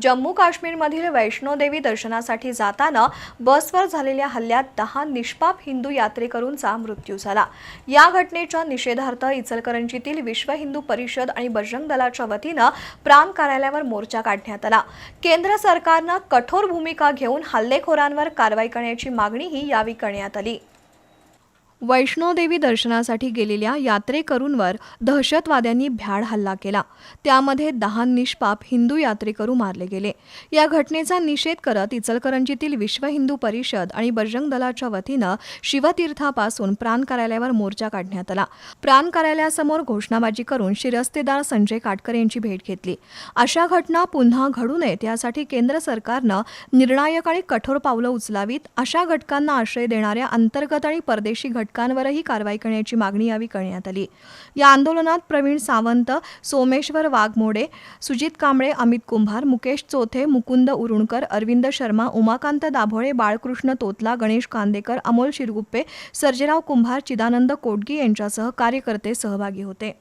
जम्मू काश्मीरमधील वैष्णोदेवी दर्शनासाठी जाताना बसवर झालेल्या हल्ल्यात दहा निष्पाप हिंदू यात्रेकरूंचा मृत्यू झाला. या घटनेच्या निषेधार्थ इचलकरंजीतील विश्व हिंदू परिषद आणि बजरंग दलाच्या वतीनं प्रांत कार्यालयावर मोर्चा काढण्यात आला. केंद्र सरकारनं कठोर भूमिका घेऊन हल्लेखोरांवर कारवाई करण्याची मागणीही यावेळी करण्यात आली. वैष्णोदेवी दर्शनासाठी गेलेल्या यात्रेकरूंवर दहशतवाद्यांनी भ्याड हल्ला केला. त्यामध्ये दहा निष्पाप हिंदू यात्रेकरू मारले गेले. या घटनेचा निषेध करत इचलकरंजीतील विश्व हिंदू परिषद आणि बजरंग दलाच्या वतीनं शिवतीर्थापासून प्राण कार्यालयावर मोर्चा काढण्यात आला. प्राण कार्यालयासमोर घोषणाबाजी करून शिरस्तेदार संजय काटकर यांची भेट घेतली. अशा घटना पुन्हा घडू नयेत यासाठी केंद्र सरकारनं निर्णायक आणि कठोर पावलं उचलावीत अशा घटकांना आश्रय देणाऱ्या अंतर्गत आणि परदेशी घटकांवरही कारवाई करण्याची मागणी यावेळी करण्यात आली. या आंदोलनात प्रवीण सावंत सोमेश्वर वाघमोडे सुजित कांबळे अमित कुंभार मुकेश चोथे मुकुंद उरुणकर अरविंद शर्मा उमाकांत दाभोळे बाळकृष्ण तोतला गणेश कांदेकर अमोल शिरगुप्पे सर्जेराव कुंभार चिदानंद कोटगी यांच्यासह कार्यकर्ते सहभागी होते.